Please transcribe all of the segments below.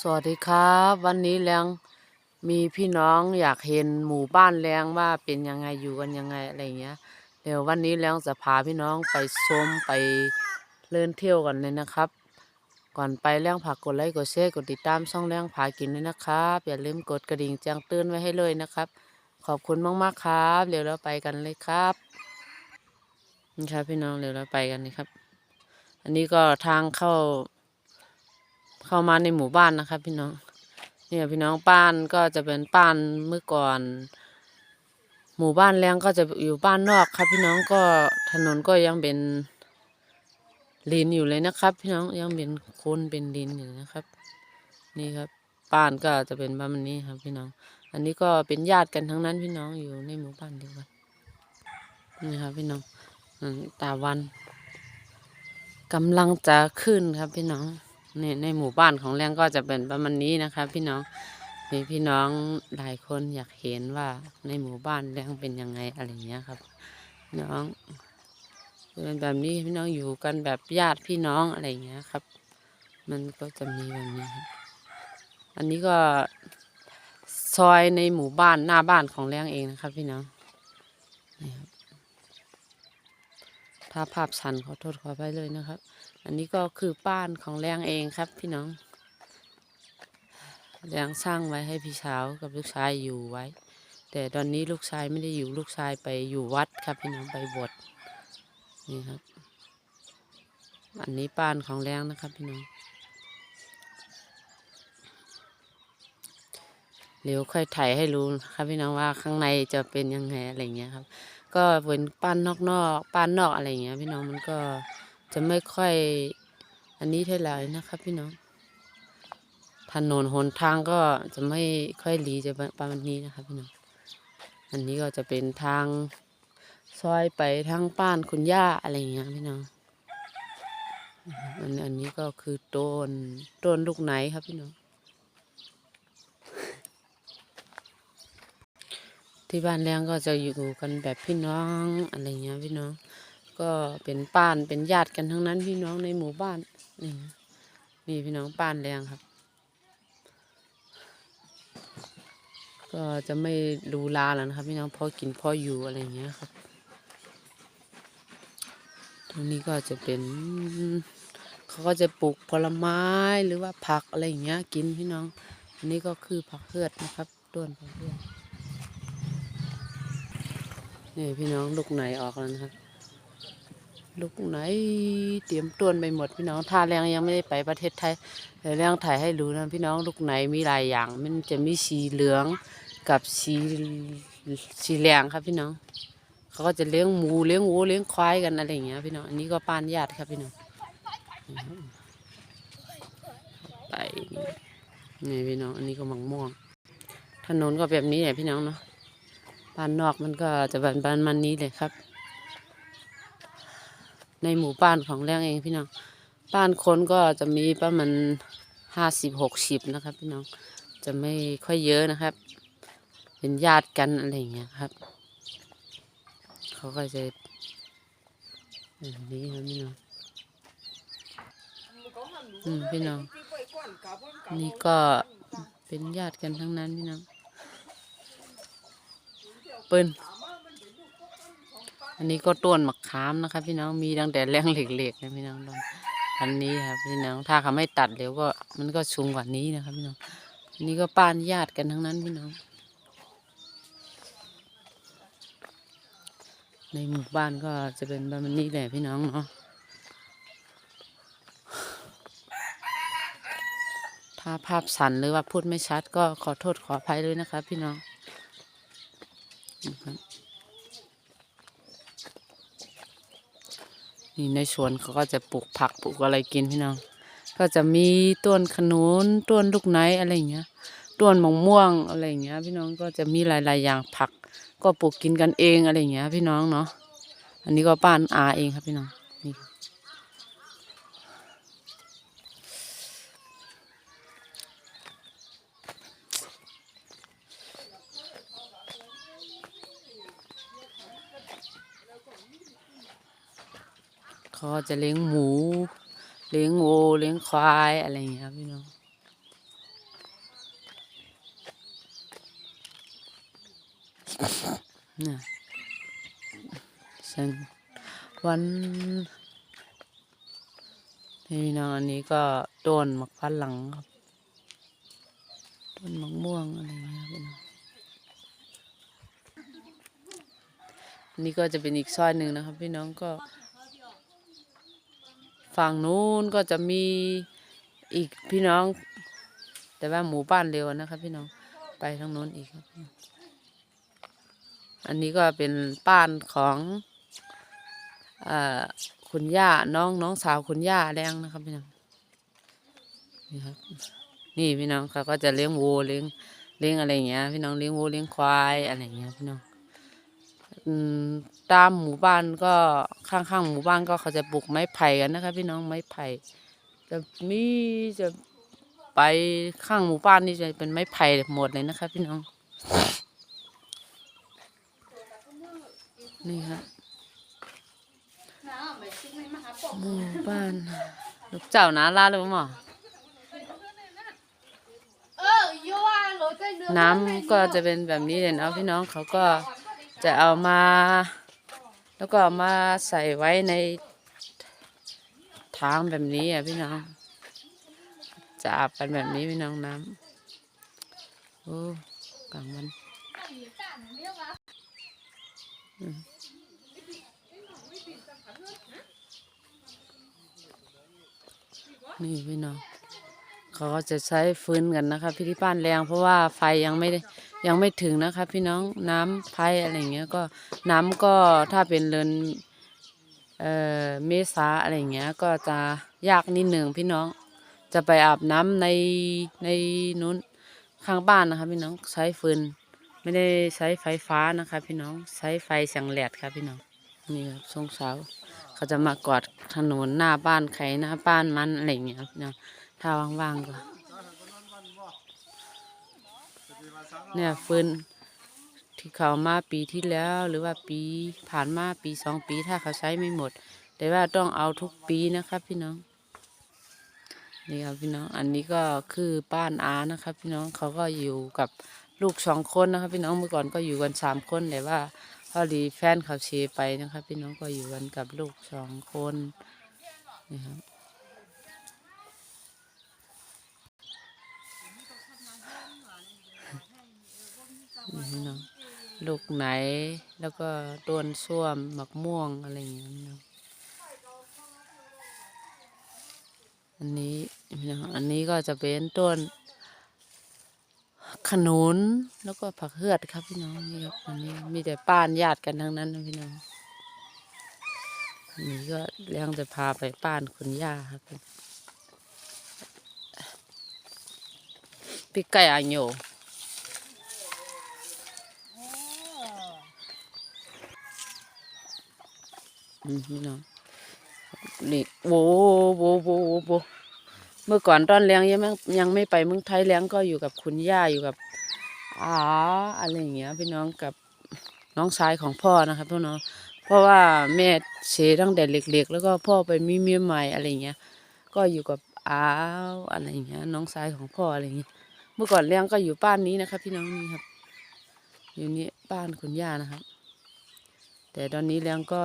สวัสดีครับ วันนี้แรงมีพี่น้องอยากเห็นหมู่บ้านแรงว่าเป็นยังไงอยู่กันยังไงอะไรเงี้ย เดี๋ยววันนี้แรงจะพาพี่น้องไปชมไปเล่นเที่ยวกันเลยนะครับ ก่อนไปแรงฝากกดไลค์กดแชร์กดติดตามช่องแรงพากินด้วยนะครับ อย่าลืมกดกระดิ่งแจ้งเตือนไว้ให้เลยนะครับ ขอบคุณมากๆครับเดี๋ยวเราไปกันเลยครับนี่ครับพี่น้องเดี๋ยวเราไปกันเลยครับ อันนี้ก็ทางเข้า เข้ามาในหมู่บ้านนะครับพี่น้อง เนี่ยพี่น้องบ้านก็จะเป็นบ้านเมื่อก่อน หมู่บ้านแรงก็จะอยู่บ้านนอกครับพี่น้องก็ถนนก็ยังเป็นลินอยู่เลยนะครับ พี่น้องยังเป็นโคนเป็นดินอยู่นะครับ นี่ครับบ้านก็จะเป็นประมาณนี้ครับพี่น้อง อันนี้ก็เป็นญาติกันทั้งนั้นพี่น้องอยู่ในหมู่บ้านเดียวกันนี่ครับพี่น้องตาวันกำลังจะขึ้นครับพี่น้อง ในในหมู่บ้านของแรงก็จะเป็นประมาณนี้นะครับพี่น้องมีพี่น้องหลายคนอยากเห็นว่าในหมู่บ้านแรงเป็นยังไงอะไรเงี้ยครับน้องเป็นแบบนี้พี่น้องอยู่กันแบบญาติพี่น้องอะไรเงี้ยครับ มันก็จะมีแบบนี้ อันนี้ก็ซอยในหมู่บ้านหน้าบ้านของแรงเองนะครับ พี่น้องนี่ครับ ถ้าภาพชันขอโทษขอไปเลยนะครับ อันนี้ก็คือบ้านของแรงเองครับพี่น้อง แรงสร้างไว้ให้พี่สาวกับลูกชายอยู่ไว้ แต่ตอนนี้ลูกชายไม่ได้อยู่ลูกชายไปอยู่วัดครับพี่น้องไปบวชนี่ครับ อันนี้บ้านของแรงนะครับพี่น้องเดี๋ยวค่อยถ่ายให้รู้ครับพี่น้องว่าข้างในจะเป็นยังไงอะไรเงี้ยครับ ก็เป็นป้านนอกๆป้านนอกอะไรเงี้ย พี่น้องมันก็จะไม่ค่อย อันนี้เท่าไหร่นะครับ พี่น้องถนนหนทางก็จะไม่ค่อยดีจะประมาณนี้นะครับพี่น้องอันนี้ก็จะเป็นทางซอยไปทางบ้านคุณย่าอะไรอย่างเงี้ยพี่น้องอันอันนี้ก็คือต้นต้นลูกไหนครับพี่น้อง ที่บ้านแรงก็จะอยู่กันแบบพี่น้องอะไรเงี้ยพี่น้อง ก็เป็นป้านเป็นญาติกันทั้งนั้นพี่น้องในหมู่บ้านนี่นี่พี่น้องป้านแรงครับ ก็จะไม่ดูลาแล้วนะครับ พี่น้องพอกินพออยู่อะไรเงี้ยครับตรงนี้ก็จะเป็นเขาก็จะปลูกผลไม้หรือว่าผักอะไรอย่างเงี้ย กินพี่น้อง อันนี้ก็คือผักเพือดนะครับต้นผักเพือด นี่พี่น้องลูกไหนออกแล้วนะครับ ลูกไหนเตรียมต้นไปหมดพี่น้องท่าแรงยังไม่ได้ไปประเทศไทยแต่แรงถ่ายให้รู้นะพี่น้องลูกไหนมีหลายอย่าง มันจะมีสีเหลืองกับสีสีแดงครับพี่น้อง เขาก็จะเลี้ยงหมูเลี้ยงวัวเลี้ยงควายกันอะไรอย่างเงี้ยพี่น้องอันนี้ก็ปานญาติครับพี่น้องไปนี่พี่น้องอันนี้ก็มังม่วงถนนก็แบบนี้แหละพี่น้องเนาะ บ้านนอกมันก็จะแบบบ้านมันนี้เลยครับ ในหมู่บ้านของแรงเองพี่น้อง บ้านคนก็จะมีประมาณห้าสิบหกสิบนะครับ พี่น้อง จะไม่ค่อยเยอะนะครับ เป็นญาติกันอะไรอย่างเงี้ยครับ เขาก็จะแบบนี้นะพี่น้องอืมพี่น้อง นี่ก็เป็นญาติกันทั้งนั้นพี่น้อง เปิ้นอันนี้ก็ต้นมะขามนะครับ พี่น้องมีตั้งแต่แรงเหล็กๆนะพี่น้องลองอันนี้ครับพี่น้องถ้าเขาไม่ตัดเดี๋ยวก็มันก็สูงกว่านี้นะครับพี่น้องอันนี้ก็ป้านญาติกันทั้งนั้นพี่น้อง ในหมู่บ้านก็จะเป็นประมาณนี้แหละพี่น้องเนาะถ้าภาพสั่นหรือว่าพูดไม่ชัดก็ขอโทษขออภัยด้วยนะครับพี่น้อง นะครับนี่ในสวนเขาก็จะปลูกผักปลูกอะไรกินพี่น้อง ก็จะมีต้นขนุนต้นลูกไนอะไรอย่างเงี้ยต้นมะม่วงอะไรอย่างเงี้ย พี่น้องก็จะมีหลาย ๆ อย่างผัก ก็ปลูกกินกันเองอะไรอย่างเงี้ย พี่น้องเนาะ อันนี้ก็ป้านอาเองครับพี่น้อง เขาจะเลี้ยงหมู เลี้ยงโวเลี้ยงควายอะไรอย่างเงี้ยพี่น้องน่ะฉันวันนี่น้องอันนี้ก็ต้นมักพันหลังครับต้นมะม่วงอะไรเงี้ยพี่น้องนี่ก็จะเป็นอีกซอยหนึ่งนะครับ พี่น้องก็ ฝั่งนู้นก็จะมีอีกพี่น้อง แต่ว่าหมู่บ้านเร็วนะครับพี่น้องไปทางโน้นอีก อันนี้ก็เป็นบ้านของอคุณย่าน้องน้องสาวคุณย่าแดงนะครับพี่น้องนี่ครับนี่พี่น้องเขาก็จะเลี้ยงวัวเลี้ยงเลี้ยงอะไรอย่างเงี้ยพี่น้องเลี้ยงวัวเลี้ยงควายอะไรอย่างเงี้ยพี่น้อง ตามหมู่บ้านก็ข้างๆหมู่บ้านก็เขาจะปลูกไม้ไผ่กันนะครับพี่น้องไม้ไผ่จะมีจะไปข้างหมู่บ้านนี่จะเป็นไม้ไผ่หมดเลยนะครับพี่น้อง นี่ครับหมู่บ้านลูกเจ้านาลาเลยมั้งหมอน้ำก็จะเป็นแบบนี้เลยเนาะพี่น้องเขาก็ จะเอามา แล้วก็เอามาใส่ไว้ในทางแบบนี้อะพี่น้อง จะอาบกันแบบนี้พี่น้องน้ำโอ้กลางวันนี่พี่น้อง เขาจะใช้ฟืนกันนะคะพี่ที่บ้านแรงเพราะว่าไฟยังไม่ได้ยังไม่ถึงนะคะ พี่น้องน้ำไฟอะไรเงี้ยก็น้ำก็ถ้าเป็นเดือนเอ่อเมษาอะไรเงี้ยก็จะยากนิดหนึ่งพี่น้องจะไปอาบน้ำในในนู้นข้างบ้านนะคะ พี่น้องใช้ฟืนไม่ได้ใช้ไฟฟ้านะคะ พี่น้องใช้ไฟแสงแหลดค่ะพี่น้องนี่ครับช่วงเช้าเขาจะมากอดถนนหน้าบ้านใครหน้าบ้านมันอะไรอย่างเงี้ยครับเนะ ถ้าว่างๆก็เนี่ยฟืนที่เขามาปีที่แล้วหรือว่าปีผ่านมาปีสองปีถ้าเขาใช้ไม่หมด แต่ว่าต้องเอาทุกปีนะครับ พี่น้องนี่ครับพี่น้องอันนี้ก็คือบ้านอานะครับ พี่น้องเขาก็อยู่กับลูกสองคนนะครับ พี่น้องเมื่อก่อนก็อยู่กันสามคนแต่ว่าพอดีแฟนเขาเชไปนะครับ พี่น้องก็อยู่กันกับลูกสองคนนี่ครับนี่พี่น้อง ลูกไหน แล้วก็ต้นส้วมหมักม่วงอะไรอย่างเงี้ยน้องอันนี้องอันนี้ก็จะเป็นต้นขนุนแล้วก็ผักเหือดครับพี่น้องนี่ครับอันนี้มีแต่ป้านญาติกันทั้งนั้นนะพี่น้องอันนี้ก็เลี้ยงจะพาไปป้านคุณย่าครับพี่ไก่อันโยอืม พี่น้องนี่โว้โว้โว้โว้โวเมื่อก่อนตอนเลี้ยงยังไม่ยังไม่ไปเมืองไทยเลี้ยงก็อยู่กับคุณย่าอยู่กับอ๋ออะไรอย่างเงี้ยพี่น้องกับน้องชายของพ่อนะครับพี่น้องเพราะว่าแม่เสียตั้งแต่เล็กๆ แล้วก็พ่อไปมีเมียใหม่อะไรเงี้ย ก็อยู่กับอ้าวอะไรอย่างเงี้ย น้องชายของพ่ออะไรเงี้ย เมื่อก่อนเลี้ยงก็อยู่บ้านนี้นะครับ พี่น้องนี่ครับ อยู่นี่บ้านคุณย่านะครับ แต่ตอนนี้เลี้ยงก็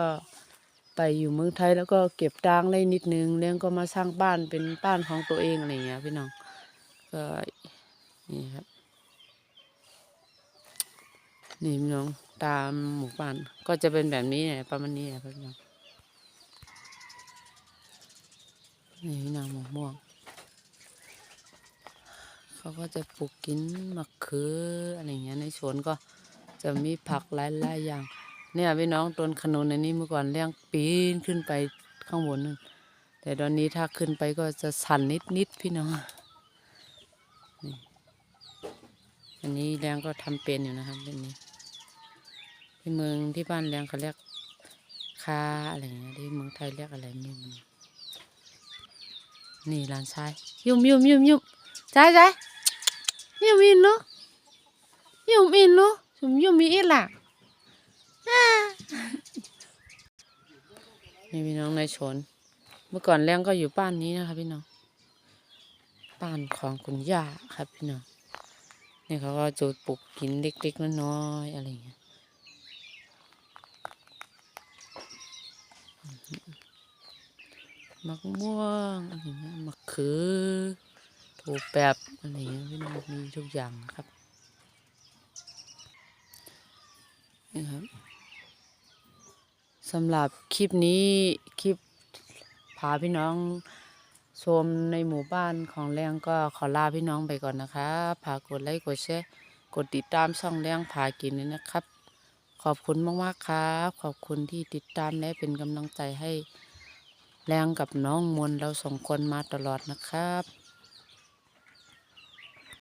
ไปอยู่เมืองไทยแล้วก็เก็บตังค์ได้นิดนึงเลี้ยงก็มาสร้างบ้านเป็นบ้านของตัวเองอะไรเงี้ยพี่น้องก็นี่ครับนี่พี่น้องตามหมู่บ้านก็จะเป็นแบบนี้เนี่ยประมาณนี้นะพี่น้องนี่พี่น้องหมกม่วงเขาก็จะปลูกกินมะเขืออะไรเงี้ยในสวนก็จะมีผักหลายๆอย่าง เนี่ยพี่น้องต้นขนุนในนี้เมื่อก่อนเลี้ยงปีนขึ้นไปข้างบนนั่นแต่ตอนนี้ถ้าขึ้นไปก็จะสั่นนิดๆพี่น้องนี่อันนี้เลี้ยงก็ทำเป็นอยู่นะครับแบบนี้ ที่เมืองที่บ้านเลี้ยงเขาเรียกคาอะไรเงี้ยที่เมืองไทยเรียกอะไรไม่รู้นี่หลานชายยุ่มยุ่มยุ่มยุ่มใจใจยุ่มอินลูยุ่มอินลูยุ่มยุ่มมีอีหล่ะ นี่พี่น้องนายชน เมื่อก่อนแรงก็อยู่บ้านนี้นะคะพี่น้องบ้านของคุณย่าครับพี่น้องนี่เขาก็จดปลูกกินเล็กๆน้อยๆอะไรอย่างเงี้ยมักม่วงอะไรเงี้ยมักขือถูกแบบอะไรเงี้ยพี่น้องมีทุกอย่างครับ สำหรับคลิปนี้คลิปพาพี่น้องชมในหมู่บ้านของแรงก็ขอลาพี่น้องไปก่อนนะครับพากดไลค์กดแชร์กดติดตามช่องแรงพากินด้วยนะครับ ขอบคุณมากๆครับ ขอบคุณที่ติดตามและเป็นกำลังใจให้แรงกับน้องมนเราสองคนมาตลอดนะครับ